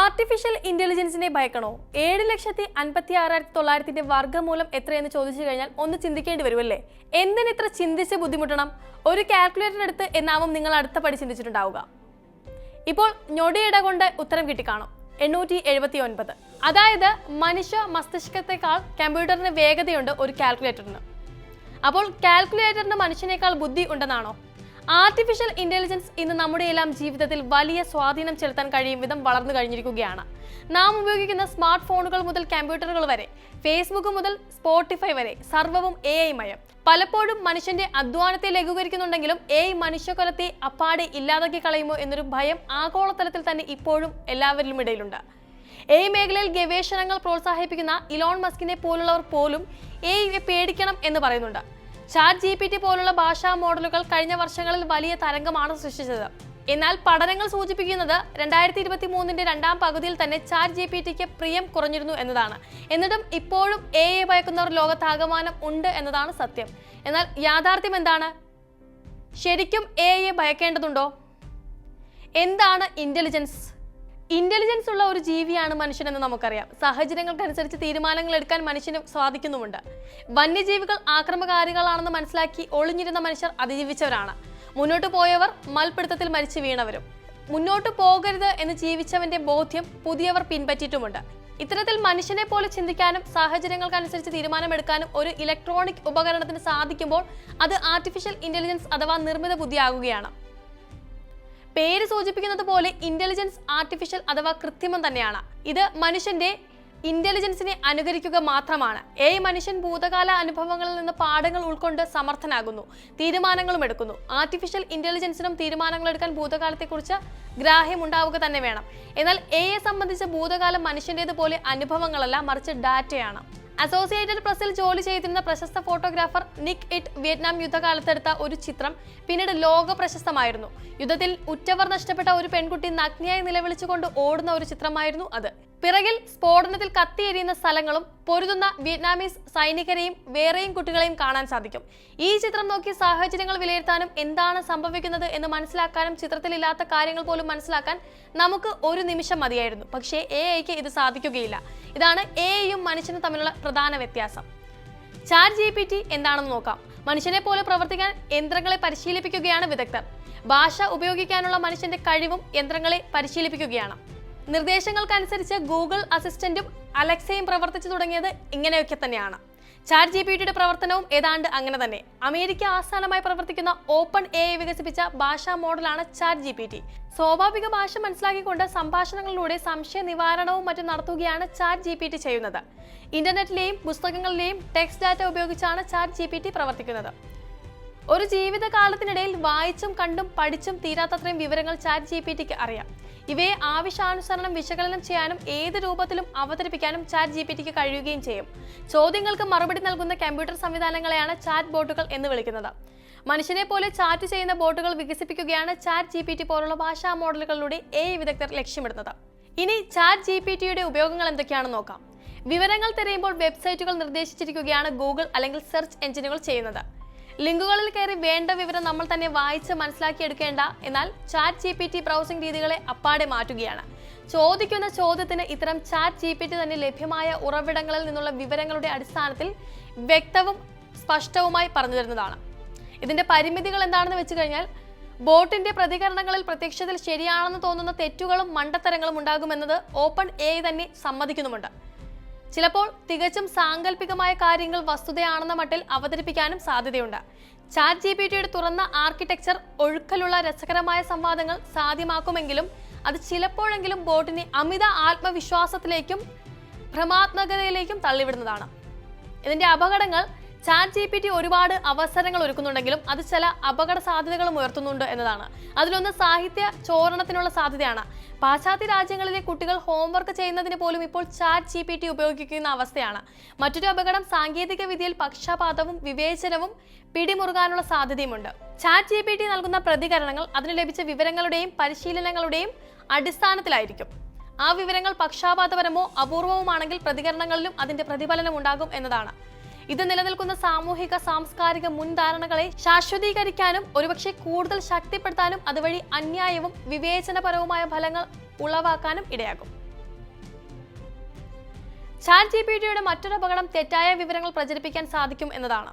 Artificial ഇന്റലിജൻസിനെ ഭയക്കണോ? ഏഴ് ലക്ഷത്തി അൻപത്തി ആറായിരത്തി തൊള്ളായിരത്തിന്റെ വർഗമൂലം എത്രയെന്ന് ചോദിച്ചു കഴിഞ്ഞാൽ ഒന്ന് ചിന്തിക്കേണ്ടി വരുമല്ലേ? എന്തിന് ഇത്ര ചിന്തിച്ച് ബുദ്ധിമുട്ടണം? ഒരു കാൽക്കുലേറ്റർ എടുത്ത് എന്നാവും നിങ്ങൾ അടുത്ത പടി ചിന്തിച്ചിട്ടുണ്ടാവുക. ഇപ്പോൾ ഞൊടിയിട കൊണ്ട് ഉത്തരം കിട്ടിക്കാണും. എണ്ണൂറ്റി എഴുപത്തി ഒൻപത് അതായത് മനുഷ്യ മസ്തിഷ്കത്തെക്കാൾ കമ്പ്യൂട്ടറിന് വേഗതയുണ്ട് ഒരു കാൽക്കുലേറ്ററിന് അപ്പോൾ കാൽക്കുലേറ്ററിന് മനുഷ്യനേക്കാൾ ബുദ്ധി ഉണ്ടെന്നാണോ? ആർട്ടിഫിഷ്യൽ ഇന്റലിജൻസ് ഇന്ന് നമ്മുടെ എല്ലാം ജീവിതത്തിൽ വലിയ സ്വാധീനം ചെലുത്താൻ കഴിയും വിധം വളർന്നു കഴിഞ്ഞിരിക്കുകയാണ്. നാം ഉപയോഗിക്കുന്ന സ്മാർട്ട് ഫോണുകൾ മുതൽ കമ്പ്യൂട്ടറുകൾ വരെ ഫേസ്ബുക്ക് മുതൽ സ്പോട്ടിഫൈ വരെ സർവവും എ ഐ മയം. പലപ്പോഴും മനുഷ്യന്റെ അധ്വാനത്തെ ലഘൂകരിക്കുന്നുണ്ടെങ്കിലും എ ഐ മനുഷ്യകൊലത്തെ അപ്പാടെ ഇല്ലാതാക്കി കളയുമോ എന്നൊരു ഭയം ആഗോളതലത്തിൽ തന്നെ ഇപ്പോഴും എല്ലാവരിലും ഇടയിലുണ്ട്. എ മേഖലയിൽ ഗവേഷണങ്ങൾ പ്രോത്സാഹിപ്പിക്കുന്ന ഇലോൺ മസ്കിനെ പോലുള്ളവർ പോലും എ പേടിക്കണം എന്ന് പറയുന്നുണ്ട്. ചാറ്റ് ജി പി ടി പോലുള്ള ഭാഷാ മോഡലുകൾ കഴിഞ്ഞ വർഷങ്ങളിൽ വലിയ തരംഗമാണ് സൃഷ്ടിച്ചത്. എന്നാൽ പഠനങ്ങൾ സൂചിപ്പിക്കുന്നത് രണ്ടായിരത്തി ഇരുപത്തി മൂന്നിന്റെ രണ്ടാം പകുതിയിൽ തന്നെ ചാറ്റ് ജി പി ടിക്ക് പ്രിയം കുറഞ്ഞിരുന്നു എന്നതാണ്. എന്നിട്ടും ഇപ്പോഴും എ എ ഭയക്കുന്നവർ ലോകത്താകമാനം ഉണ്ട് എന്നതാണ് സത്യം. എന്നാൽ യാഥാർത്ഥ്യം എന്താണ്? ശരിക്കും എ എ ഭയക്കേണ്ടതുണ്ടോ? എന്താണ് ഇന്റലിജൻസ് ഇന്റലിജൻസ് ഉള്ള ഒരു ജീവിയാണ് മനുഷ്യനെന്ന് നമുക്കറിയാം. സാഹചര്യങ്ങൾക്കനുസരിച്ച് തീരുമാനങ്ങൾ എടുക്കാൻ മനുഷ്യന് സാധിക്കുന്നുമുണ്ട്. വന്യജീവികൾ ആക്രമകാരികളാണെന്ന് മനസ്സിലാക്കി ഒളിഞ്ഞിരുന്ന മനുഷ്യർ അതിജീവിച്ചവരാണ്. മുന്നോട്ട് പോയവർ മൽപിടുത്തത്തിൽ മരിച്ചു വീണവരും. മുന്നോട്ട് പോകരുത് എന്ന് ജീവിച്ചവന്റെ ബോധ്യം പുതിയവർ പിൻപറ്റിയിട്ടുമുണ്ട്. ഇത്തരത്തിൽ മനുഷ്യനെ പോലെ ചിന്തിക്കാനും സാഹചര്യങ്ങൾക്കനുസരിച്ച് തീരുമാനമെടുക്കാനും ഒരു ഇലക്ട്രോണിക് ഉപകരണത്തിന് സാധിക്കുമ്പോൾ അത് ആർട്ടിഫിഷ്യൽ ഇന്റലിജൻസ് അഥവാ നിർമ്മിത ബുദ്ധിയാകുകയാണ്. പേര് സൂചിപ്പിക്കുന്നത് പോലെ ഇന്റലിജൻസ് ആർട്ടിഫിഷ്യൽ അഥവാ കൃത്രിമം തന്നെയാണ്. ഇത് മനുഷ്യന്റെ ഇന്റലിജൻസിനെ അനുകരിക്കുക മാത്രമാണ്. ഏ മനുഷ്യൻ ഭൂതകാല അനുഭവങ്ങളിൽ നിന്ന് പാഠങ്ങൾ ഉൾക്കൊണ്ട് സമർത്ഥനാകുന്നു തീരുമാനങ്ങളും എടുക്കുന്നു. ആർട്ടിഫിഷ്യൽ ഇന്റലിജൻസിനും തീരുമാനങ്ങൾ എടുക്കാൻ ഭൂതകാലത്തെക്കുറിച്ച് ഗ്രാഹ്യം ഉണ്ടാവുക തന്നെ വേണം. എന്നാൽ എയെ സംബന്ധിച്ച ഭൂതകാലം മനുഷ്യന്റേതുപോലെ അനുഭവങ്ങളല്ല മറിച്ച് ഡാറ്റയാണ്. അസോസിയേറ്റഡ് പ്രസിൽ ജോലി ചെയ്തിരുന്ന പ്രശസ്ത ഫോട്ടോഗ്രാഫർ നിക് ഇറ്റ് വിയറ്റ്നാം യുദ്ധകാലത്തെടുത്ത ഒരു ചിത്രം പിന്നീട് ലോക പ്രശസ്തമായിരുന്നു. യുദ്ധത്തിൽ ഉറ്റവർ നഷ്ടപ്പെട്ട ഒരു പെൺകുട്ടി നഗ്നയായി നിലവിളിച്ചുകൊണ്ട് ഓടുന്ന ഒരു ചിത്രമായിരുന്നു അത്. പിറകിൽ സ്ഫോടനത്തിൽ കത്തിയെരിയുന്ന സ്ഥലങ്ങളും പൊരുതുന്ന വിയറ്റ്നാമീസ് സൈനികരെയും വേറെയും കുട്ടികളെയും കാണാൻ സാധിക്കും. ഈ ചിത്രം നോക്കി സാഹചര്യങ്ങൾ വിലയിരുത്താനും എന്താണ് സംഭവിക്കുന്നത് എന്ന് മനസ്സിലാക്കാനും ചിത്രത്തിലില്ലാത്ത കാര്യങ്ങൾ പോലും മനസ്സിലാക്കാൻ നമുക്ക് ഒരു നിമിഷം മതിയായിരുന്നു. പക്ഷേ എ ഐക്ക് ഇത് സാധിക്കുകയില്ല. ഇതാണ് എ ഐയും മനുഷ്യനും തമ്മിലുള്ള പ്രധാന വ്യത്യാസം. ചാറ്റ് ജി പി ടി എന്താണെന്ന് നോക്കാം. മനുഷ്യനെ പോലെ പ്രവർത്തിക്കാൻ യന്ത്രങ്ങളെ പരിശീലിപ്പിക്കുകയാണ് വിദഗ്ധർ. ഭാഷ ഉപയോഗിക്കാനുള്ള മനുഷ്യന്റെ കഴിവും യന്ത്രങ്ങളെ പരിശീലിപ്പിക്കുകയാണ്. നിർദ്ദേശങ്ങൾക്കനുസരിച്ച് ഗൂഗിൾ അസിസ്റ്റന്റും അലക്സയും പ്രവർത്തിച്ചു തുടങ്ങിയത് ഇങ്ങനെയൊക്കെ തന്നെയാണ്. ചാറ്റ് ജി പി ടിയുടെ പ്രവർത്തനവും ഏതാണ്ട് അങ്ങനെ തന്നെ. അമേരിക്ക ആസ്ഥാനമായി പ്രവർത്തിക്കുന്ന ഓപ്പൺ എ ഐ വികസിപ്പിച്ച ഭാഷാ മോഡലാണ് ചാറ്റ് ജി പി ടി സ്വാഭാവിക ഭാഷ മനസ്സിലാക്കിക്കൊണ്ട് സംഭാഷണങ്ങളിലൂടെ സംശയ നിവാരണവും മറ്റും നടത്തുകയാണ് ചാറ്റ് ജി പി ടി ചെയ്യുന്നത്. ഇന്റർനെറ്റിലെയും പുസ്തകങ്ങളിലെയും ടെക്സ്റ്റ് ഡാറ്റ ഉപയോഗിച്ചാണ് ചാറ്റ് ജി പി ടി പ്രവർത്തിക്കുന്നത്. ഒരു ജീവിതകാലത്തിനിടയിൽ വായിച്ചും കണ്ടും പഠിച്ചും തീരാത്തത്രയും വിവരങ്ങൾ ചാറ്റ് ജി പി ടിക്ക് അറിയാം. ഇവയെ ആവശ്യാനുസരണം വിശകലനം ചെയ്യാനും ഏത് രൂപത്തിലും അവതരിപ്പിക്കാനും ചാറ്റ് ജി പി ടിക്ക് കഴിയുകയും ചെയ്യും. ചോദ്യങ്ങൾക്ക് മറുപടി നൽകുന്ന കമ്പ്യൂട്ടർ സംവിധാനങ്ങളെയാണ് ചാറ്റ് ബോട്ടുകൾ എന്ന് വിളിക്കുന്നത്. മനുഷ്യനെ പോലെ ചാറ്റ് ചെയ്യുന്ന ബോട്ടുകൾ വികസിപ്പിക്കുകയാണ് ചാറ്റ് ജി പി ടി പോലുള്ള ഭാഷാ മോഡലുകളിലൂടെ എ വിദഗ്ധർ ലക്ഷ്യമിടുന്നത്. ഇനി ചാറ്റ് ജി പി ടിയുടെ ഉപയോഗങ്ങൾ എന്തൊക്കെയാണെന്ന് നോക്കാം. വിവരങ്ങൾ തിരയുമ്പോൾ വെബ്സൈറ്റുകൾ നിർദ്ദേശിച്ചിരിക്കുകയാണ് ഗൂഗിൾ അല്ലെങ്കിൽ സെർച്ച് എഞ്ചിനുകൾ ചെയ്യുന്നത്. ലിങ്കുകളിൽ കയറി വേണ്ട വിവരം നമ്മൾ തന്നെ വായിച്ച് മനസ്സിലാക്കിയെടുക്കേണ്ട എന്നാൽ chat G P T browsing രീതികളെ അപ്പാടെ മാറ്റുകയാണ്. ചോദിക്കുന്ന ചോദ്യത്തിന് ഇത്തരം ചാറ്റ് ജി പി ടി തന്നെ ലഭ്യമായ ഉറവിടങ്ങളിൽ നിന്നുള്ള വിവരങ്ങളുടെ അടിസ്ഥാനത്തിൽ വ്യക്തവും സ്പഷ്ടവുമായി പറഞ്ഞു തരുന്നതാണ്. ഇതിന്റെ പരിമിതികൾ എന്താണെന്ന് വെച്ച് കഴിഞ്ഞാൽ ബോട്ടിന്റെ പ്രതികരണങ്ങളിൽ പ്രത്യക്ഷത്തിൽ ശരിയാണെന്ന് തോന്നുന്ന തെറ്റുകളും മണ്ടത്തരങ്ങളും ഉണ്ടാകുമെന്നത് ഓപ്പൺ എ തന്നെ സമ്മതിക്കുന്നുമുണ്ട്. ചിലപ്പോൾ തികച്ചും സാങ്കല്പികമായ കാര്യങ്ങൾ വസ്തുതയാണെന്ന മട്ടിൽ അവതരിപ്പിക്കാനും സാധ്യതയുണ്ട്. ചാറ്റ് ജി പി ടിയുടെ തുറന്ന ആർക്കിടെക്ചർ ഒഴുക്കലുള്ള രസകരമായ സംവാദങ്ങൾ സാധ്യമാക്കുമെങ്കിലും അത് ചിലപ്പോഴെങ്കിലും ബോട്ടിനെ അമിത ആത്മവിശ്വാസത്തിലേക്കും ഭ്രമാത്മകതയിലേക്കും തള്ളിവിടുന്നതാണ്. ഇതിന്റെ അപകടങ്ങൾ ചാറ്റ് ജി പി ടി ഒരുപാട് അവസരങ്ങൾ ഒരുക്കുന്നുണ്ടെങ്കിലും അത് ചില അപകട സാധ്യതകളും ഉയർത്തുന്നുണ്ട് എന്നതാണ്. അതിലൊന്ന് സാഹിത്യ ചോരണത്തിനുള്ള സാധ്യതയാണ്. പാശ്ചാത്യ രാജ്യങ്ങളിലെ കുട്ടികൾ ഹോംവർക്ക് ചെയ്യുന്നതിന് പോലും ഇപ്പോൾ ചാറ്റ് ജി പി ടി ഉപയോഗിക്കുന്ന അവസ്ഥയാണ്. മറ്റൊരു അപകടം സാങ്കേതിക വിദ്യയിൽ പക്ഷപാതവും വിവേചനവും പിടിമുറുകാനുള്ള സാധ്യതയുമുണ്ട്. ചാറ്റ് ജി പി ടി നൽകുന്ന പ്രതികരണങ്ങൾ അതിന് ലഭിച്ച വിവരങ്ങളുടെയും പരിശീലനങ്ങളുടെയും അടിസ്ഥാനത്തിലായിരിക്കും. ആ വിവരങ്ങൾ പക്ഷാപാതപരമോ അപൂർവവുമാണെങ്കിൽ പ്രതികരണങ്ങളിലും അതിന്റെ പ്രതിഫലനം ഉണ്ടാകും എന്നതാണ്. ഇത് നിലനിൽക്കുന്ന സാമൂഹിക സാംസ്കാരിക മുൻധാരണകളെ ശാശ്വതീകരിക്കാനും ഒരുപക്ഷെ കൂടുതൽ ശക്തിപ്പെടുത്താനും അതുവഴി അന്യായവും വിവേചനപരവുമായ ഫലങ്ങൾ ഉളവാക്കാനും ഇടയാകും. ചാറ്റ് ജി പി ടിയുടെ മറ്റൊരു അപകടം തെറ്റായ വിവരങ്ങൾ പ്രചരിപ്പിക്കാൻ സാധിക്കും എന്നതാണ്.